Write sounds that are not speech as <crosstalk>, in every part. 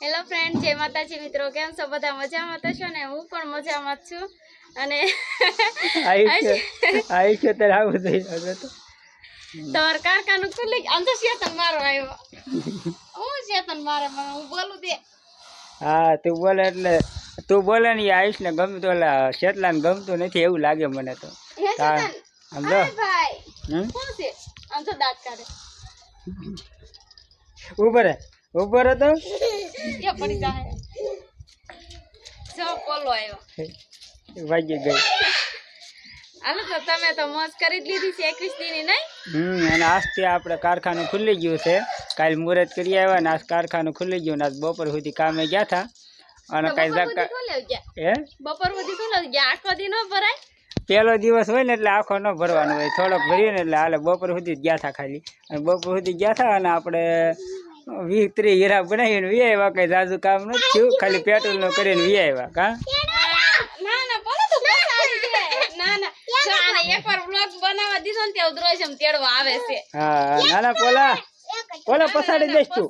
Hello friend જય માતાજી મિત્રો. કેમ છો? બધા મજામાં તો છો ને? હું પણ મજામાં જ છું. અને તમાર કારખાનું ખુલ્લી આમ તો શેતન મારો આવ્યો. હું શેતન મારે? મને હું બોલું દે હા તું બોલે એટલે તું બોલે ને આયુષ ને ગમતું એટલે શેતલા ને ગમતું નથી એવું લાગે મને તો. સમજો. ભાઈ. શું છે? આમ તો દાંત કાઢે. ઊભો રે ઊભો રે તો. એ પડી જાય જો પોલો આવ્યો વાગી ગઈ. હાલો તો તમે તો મોજ કરી લીધી છે એકવીસ દીની નહીં? હમ અને આજથી આપણે કારખાનું ખુલ્લી ગયું છે. કાલ મુહૂર્ત કરી આવ્યા ને આજ કારખાનું ખુલ્લી ગયું ને આજ બપોર સુધી કામે ગયા હતા. અને કાંઈ હે? બપોર સુધી શું ગયા? આખો દી ન ભરાય? પહેલો દિવસ હોય ને એટલે આખો ન ભરવાનો હોય. થોડોક ભરીએ ને એટલે હાલે બપોર સુધી જ ગયા હતા ખાલી. અને બપોર સુધી ગયા હતા અને આપણે વીસ ત્રીસ હીરા બનાવીને વી આવ્યા કઈ જાજુ કામ નથી થયું ખાલી પેટ્રોલનું કરીને વી આવ્યા કાં? ના ના બોલો તો બસ આવી છે ના ના જો આને એકવાર વ્લોગ બનાવવા દીધો ને ત્યાં ઉધરો છે તેડવા આવે છે. હા નાના પોલા. પોલા પસાડી દઈશ તું.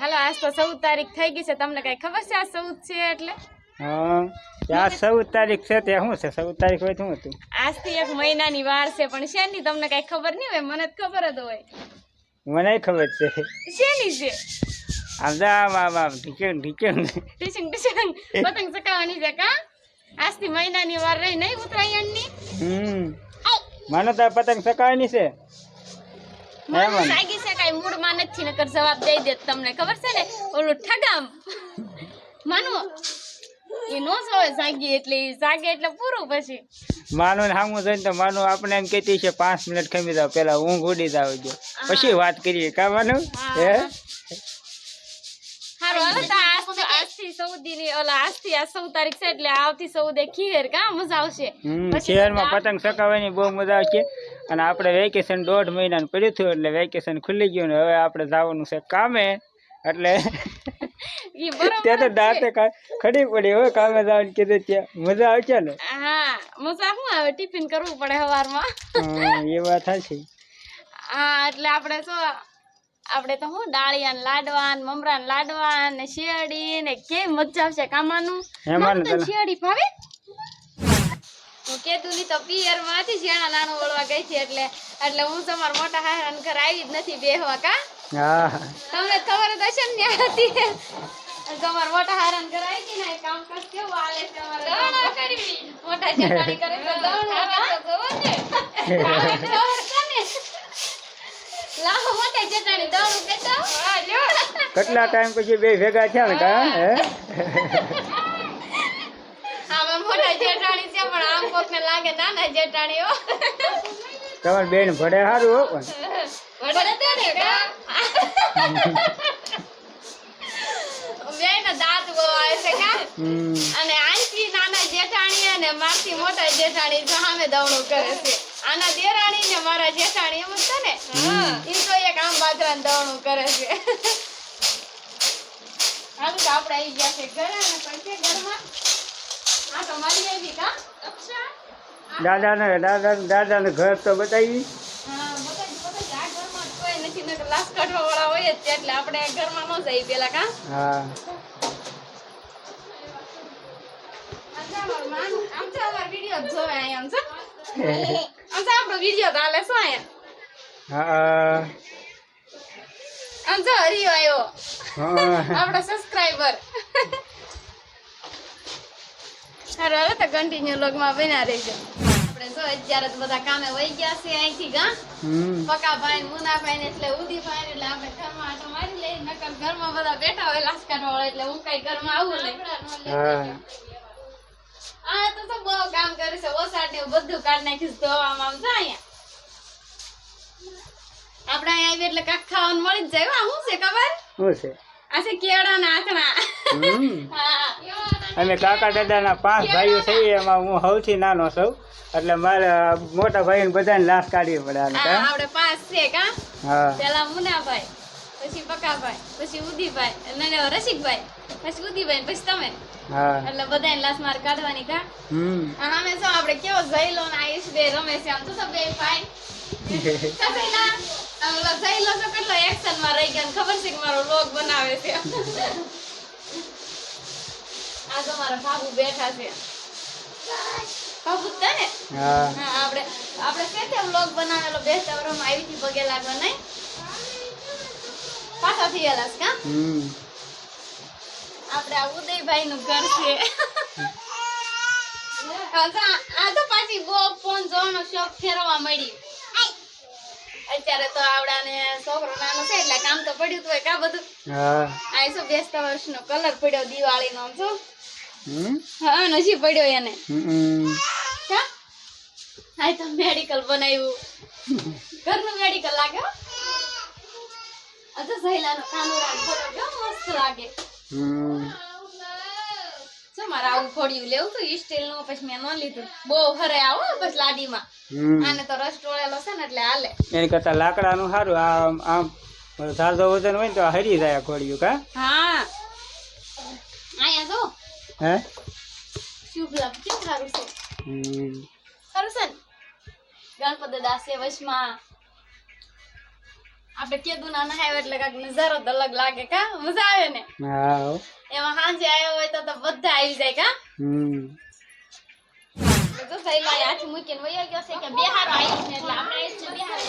હાલો આજ તો ચૌદ તારીખ થઈ ગઈ છે. તમને કઈ ખબર છે આ ચૌદ છે એટલે? હા ત્યાં તારીખ છે ત્યાં શું છે? ચૌદ તારીખ હોય તો શું હતું? આજથી એક મહિનાની વાર છે પણ શેની? તમને કઈ ખબર નહીં હોય? મને જ ખબર જ હોય. મને ખબર છે. શેની છે? આમ જા આમ આમ આમ ઢીચણ ઢીચણ. ટીચિંગ ટીચિંગ પતંગ ચકાવવાની છે કા? આજથી મહિનાની વાર રહી નહીં ઉત્તરાયણની? હમ. મને તો પતંગ ચકાવાની છે. મને લાગી છે કાઈ મૂડમાં નથી નકર જવાબ દઈ દે તમને. ખબર છે ને? ઓલું ઠગામ. માનો એ નો જાગી એટલે જાગે એટલે પૂરું પછી. માનો ને સામું જોઈને તો માનો આપણે એમ કહેતી છે પાંચ મિનિટ ખમી જાવ પેલા ઊંઘ ઉડી જાવ જો. પછી વાત કરીએ કા માનું? હે હારું હાલો તો આજ આજથી સૌદી ની ઓલા આજથી આ સૌ તારીખ છે એટલે આવતી સૌદે ખીર કા મજા આવશે. શહેરમાં પતંગ સકાવવાની બહુ મજા આવશે. અને આપણે વેકેશન દોઢ મહિનાનું પડ્યું હતું એટલે વેકેશન ખુલી ગયું ને હવે આપણે જવાનું છે કામે. એટલે ત્યાં તો દાંતે ખડી પડી હવે કામે જવાનું કીધું ત્યાં. મજા આવશે ને? હા મજા શું આવે? ટિફિન કરવું પડે સવારમાં એ વાત સાચી હા એટલે આપણે શું આપણે તો શું ડાળિયા ને લાડવા ને મમરા ને લાડવા ને શિયાળી ને કેવી મજા આવશે કામાનું શિયાળી ભાવે. હું કેતું ની તો પિયરમાંથી શિયાળા નાનું વળવા ગઈ છે એટલે એટલે હું તમારા મોટા હારા ઘર આવી જ નથી બેહવા કા? તમને ખબર જ હશે ને હતી. તમારા મોટા હારા ઘર આવી ને કામ કાજ કેવું હાલે છે અમારે? દોણા કરવી. મોટા જેટાણી કરે તો દોણા તો જોવો ને. આવે ખબર છે ને. લાવો મોટા જેટાણી દોણું કેતો હા જો. કેટલા ટાઈમ પછી બે ભેગા થયા ને કા હે? આમાં મોટા જેટાણી છે પણ આમ કોકને લાગે નાના જેટાણી હો. તમારી બેન ભડે સારું હો પણ. વડે તો ને કા? બેન દાંત બહુ છે કા? અને આનથી નાના જેઠાણી અને મારથી મોટા જેઠાણી સામે દવણું કરે છે. આના દેરાણી ને મારા જેઠાણી એમ જ છે ને? ઈ તો એક આમ બાજરા દવણું કરે છે. હાલ તો આપણે આવી ગયા છે ઘરે અને છે ઘરમાં? આ તો મારી આવી કા? અક્ષા દાદાને દાદા દાદાનું ઘર તો બતાવી. હા બતાવી બતાવી. આ ઘરમાં કોઈ નથી લાશ કાઢવા હોય જ એટલે આપણે ઘરમાં ન જઈએ પેલા કા? હા. સબસ્ક્રાઇબર હારું હવે તો કન્ટિન્યુ લોગમાં બન્યા રહેજો. આપણે જો અત્યારે તો બધા કામે વહી ગયા છે અહીંથી ગા. હમ. પકાભાઈ મુનાભાઈ ને એટલે ઉદીભાઈ ને એટલે આપણે ઘરમાં આટો મારી લઈએ નકર ઘરમાં બધા બેઠા હોય લાશ કાઢવા વાળા એટલે હું કઈ ઘરમાં આવું નહીં. હા. આ તો તો બહુ કામ કરે છે ઓસાડ ને એવું બધું કાઢ નાખીશ ધોવામાં. આમ જા અહીંયા. આપણે અહીંયા આવી એટલે કાક ખાવાનું મળી જ જાય. શું છે ખબર? શું છે? આ છે કેળા ના હમ. હા. અમે કાકા દાદાના પાંચ ભાઈઓ છે એમાં હું સૌથી નાનો છું. એટલે મારા મોટા ભાઈને બધાને લાશ કાઢવી પડે આપણે પાંચ છે કા હા? પેલા મુનાભાઈ પછી પકાભાઈ પછી ઉદીભાઈ અને રસિકભાઈ પછી ઉદીભાઈ પછી તમે. હા. એટલે બધાને લાશ માર કાઢવાની કા હમ. અમે શું આપણે કેવો જઈલો ને આયુષ બે રમે છે આમ તો બે ભાઈ? કસેલા ઓલો સહેલો તો કેટલો એક્શનમાં રહી ગયો ને ખબર છે કે મારો લોક બનાવે છે? આ તો મારા બાબુ બેઠા છે. બાબુ ને હા. હા આપણે આપણે કેતે વ્લોગ બનાવેલો બેસતા વરમાં આવી હતી પગે લાગવા નહીં. પાછા થયેલા છે કા હમ. આપણે આ ઉદયભાઈ નું ઘર છે. આ તો- પાછી બહુ ફોન જોવાનો શોખ ફેરવા મળી અત્યારે તો આવડાને છોકરો નાનો છે એટલે કામ તો પડ્યું હતું કા બધું. હા. આ શું બેસતા વર્ષનો કલર પડ્યો દિવાળીનો આમ જો. હમ હા નથી પડ્યો એને. હમ. તો મેડિકલ બનાવ્યું. ઘરનું મેડિકલ લાગે અચ્છા તો સહેલાનો કાનુડા ફોટો કેવો મસ્ત લાગે. શું મારે આવું ફોડ્યું લેવું હતું સ્ટીલનું પછી મેં ન લીધું. બહુ હરે આવો પછી લાડીમાં આને તો રસ ટોળેલો છે ને એટલે હાલે. એની કરતા લાકડાનું સારું આમ આમ ઝાઝો વજન હોય ને તો હરી જાય ખોડ્યું ઘોડિયું કા? હા. જો હે? શુભ લાભ સારું છે સારું છે ગણપતિ દાસે વચમાં આપણે કેદું ના નહાય એટલે કાંઈક નજારો જ અલગ લાગે કા? મજા આવે ને? હા. એમાં સાંજે આવ્યો હોય તો તો બધા આવી જાય કા? હમ. તો સહેલા હાથ મૂકીને વયો ગયો છે કે બેહારો આવીશ ને એટલે આપણે આવીશ ને બેહારો.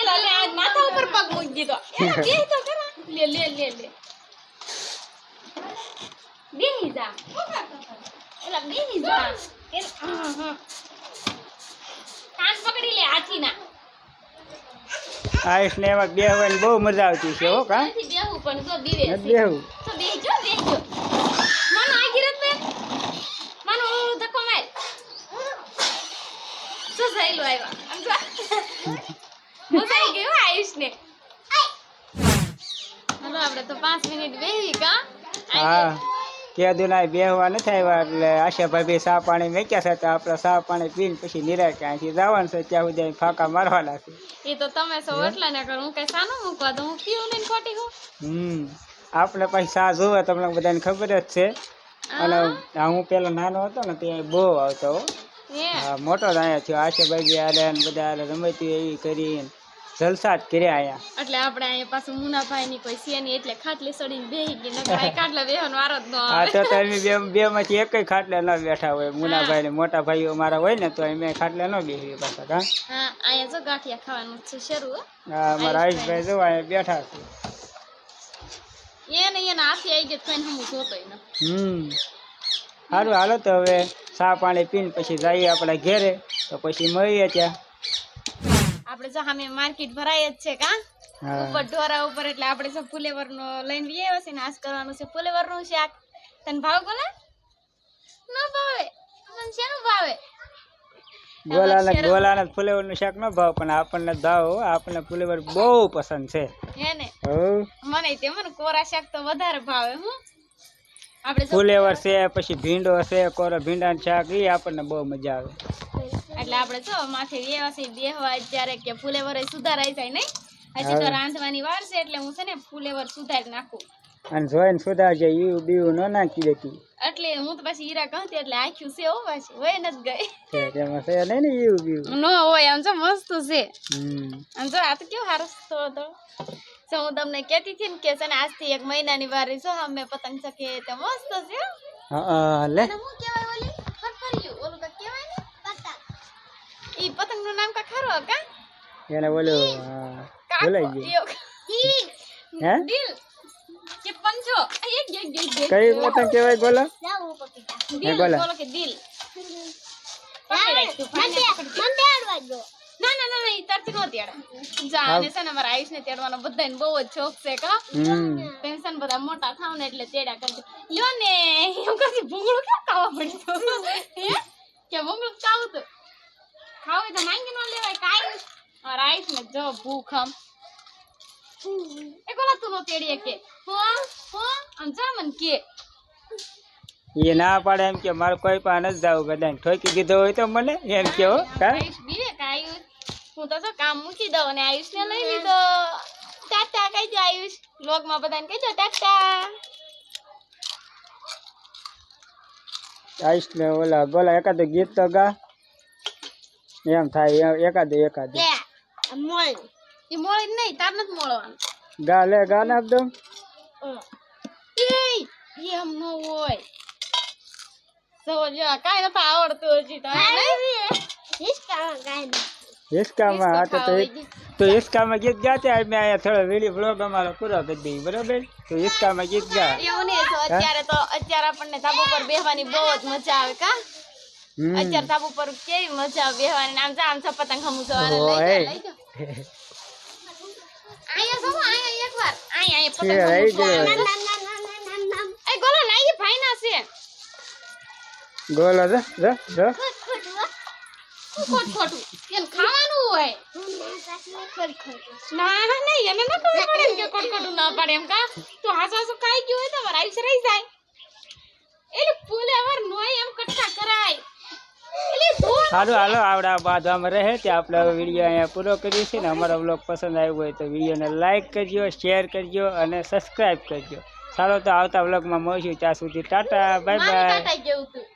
એલા લે માથા ઉપર પગ મૂકી દીધો. એલા <laughs> બેહી તો ખરા. લે લે લે લે. બેહી જા એલા બેહી જા. કાન પકડી લે હાથીના. આયુષ ને એમાં બેહવાની બહુ મજા આવતી છે હો કા? નથી બેહવું પણ તો બીવે બેહવું. તો બેહજો બેહજો માનો આ ગિરત મે માનો ધક્કો માર. તો સહેલું આવ્યા? આમ જો. મજા આવી ગઈ હો આયુષને. હાલો આપણે તો પાંચ મિનિટ બેહી કા? હા. કે ના બેહવા નથી આવ્યા એટલે આશાભાઈ સા પાણી મેક્યા છે તો આપણે સા પાણી પીને પછી નિરાય ક્યાંથી જવાનું છે ત્યાં સુધી ફાંકા મારવાના છે. એ તો તમે સૌ એટલા ને કરો હું કઈ સાનું મૂકવા તો હું પીવું નહીં ખોટી હું? હમ આપણે પછી સા જોવે તમને બધાને ખબર જ છે. અને હું? પેલો નાનો હતો ને ત્યાં બહુ આવતો હો. હા? મોટો જ અહીંયા થયો. આશાભાઈ આલે બધા રમતી એવી કરીને જલસા જ કર્યા આયા. એટલે આપણે અહીંયા પાછું મુનાભાઈ ની કોઈ છે નહીં એટલે ખાટલી સડીને બેહી ગઈ નકર ભાઈ ખાટલા બેહવાનો વારો જ ન આવે. તો અમે બે બે માંથી એક ખાટલે ન બેઠા હોય. મુનાભાઈ ને મોટા ભાઈઓ મારા હોય ને તો અમે ખાટલે ન બેસીએ પાછા કા હા અહીંયા જો ગાંઠિયા ખાવાનું છે શરૂ હા. મારા આયુષભાઈ જો અહીંયા બેઠા છે. એને એના હાથે આવી ગયો તો હું જોતો ન. હમ. સારું હાલો તો હવે ચા પાણી પીને પછી જઈએ આપણા ઘેરે તો પછી મળીએ ત્યાં. આપણે જો સામે માર્કેટ ભરાય જ છે કા? ઉપર ઢોરા ઉપર એટલે આપણે જો ફુલેવર નો લઈને લઈ આવ્યા છે ને આજ કરવાનું છે ફુલેવરનું શાક. તને ભાવ કોને ન ભાવે. મને શેનું ભાવે? ગોલાને ગોલાને ફુલેવરનું શાક નો ભાવ પણ આપણને ભાવ આપણને ફુલેવર બહુ પસંદ છે. હે ને? મને તે મને કોરા શાક તો વધારે ભાવે હું? આપણે ફુલેવર છે પછી ભીંડો છે કોરો ભીંડાનું શાક એ આપણને બહુ મજા આવે. એટલે આપણે જો માથે વ્યવસ્થિત બેહવા અત્યારે કે ફુલેવર સુધારાઈ જાય નહીં? હજી તો રાંધવાની વાર છે એટલે હું છે ને ફુલેવર સુધારી નાખું. અને જોઈને સુધા જાય ઈવું બીવું ન નાખી દેતી. એટલે હું તો પછી હીરા કહતી એટલે આખ્યું છે હો પાછી હોય નથી ગઈ. છે તેમાં છે નહીં ને ઈવું બીવું? ન હોય આમ જો મસ્ત છે. આમ જો આ તો કેવું થોડો થોડો જો હું તમને કહેતી હતી ને કે છે ને આજથી એક મહિનાની વાર જો અમે પતંગ ચકે તો મસ્ત છે હો. હા લે. હું કહેવાય ઓલી? ફરફરિયું ઓલું ઈ પતંગનું નામ કાંઈક ખરું કા? એને બોલું હા, ભૂલાઈ ગયું. દિલ હે? દિલ કે પંજો. એક એક એક એક. કઈ પતંગ કહેવાય? બોલો. દિલ બોલો. કે દિલ. ના ના ના ના ઈ તરતી નો તેડે. જા અને છે ને મારા આયુષને તેડવાનો બધાને બહુ જ શોખ છે કા. હમ. ટેન્શન બધા મોટા થાવ ને એટલે તેડા કરજો. લ્યો ને એમ કદી ભૂંગળું કેમ ખાવા પડ્યું? હે? કે ભૂંગળું ખાવું તો? ખાવું હોય તો માંગી નો લેવાય કાઈ મારા આઈસ ને જો ભૂખ આમ એ કોલા તું નો તેડીએ કે હો હો આમ જા મન કે એ ના પાડે એમ કે મારે કોઈ પાસે નથી જવું બધાને ઠોકી દીધો હોય તો મને એમ કે હો કા આયુષ બીવે કે આયુષ હું તો શું કામ મૂકી દઉં અને આયુષ ને લઈ લીધો ટાટા કહેજો આયુષ લોગમાં બધાને કહેજો ટાટા આઈશ ને ઓલા બોલા એકાદ ગીત તો ગા એમ થાય એકાદ એકાદે. એકાદે મોળ એ મોળી નહીં તાર નથી મોળવાનું. ગા લે ગા દઉં. એમ ન હોય. જો જો કાંઈ નથી આવડતું હજી તો. હિસકામાં હા તો તો ખાવા એક- તો હિસકામાં ગીત ગાતે અમે અહીંયા થોડો વીડિયો બ્લોગ અમારો પૂરો કરી દઈએ બરાબર? તો હિસકામાં ગીત ગા એવું નહીં તો અત્યારે તો અત્યારે આપણને ધાબુ પર બેહવાની બહુ જ મજા આવે કા? અત્યારે ધાબુ પર કેવી મજા આવે બેહવાની આમ જા આમ પતંગ હમું જવાના. લઈ જા લઈ જા આયા એકવાર. આયા પતંગ. હમું. એ ગોલો ના એ ભાઈ ના છે. ગોલો જો જો જો. ખોટ ખોટું કેમ ખાવાનું હોય? ના ના નહીં એને ન ખબર પડે એમ કે ખોટ ખોટું ના પડે એમ કા? તો હાસુ હાસુ ખાઈ ગયું હોય તો મારા આયુષ્ય રહી જાય. એટલે ફૂલે અવર નોય એમ કટકા કરાય. સારું હાલો આવડા બાંધવામાં રહે તે આપણે વીડિયો અહીંયા પૂરો કરીએ છીએ ને અમારો બ્લોગ પસંદ આવ્યો હોય તો વિડીયોને લાઇક કરજો શેર કરજો અને સબસ્ક્રાઈબ કરજો. ચાલો તો આવતા બ્લોગમાં મળશું. ત્યાં સુધી ટાટા બાય બાય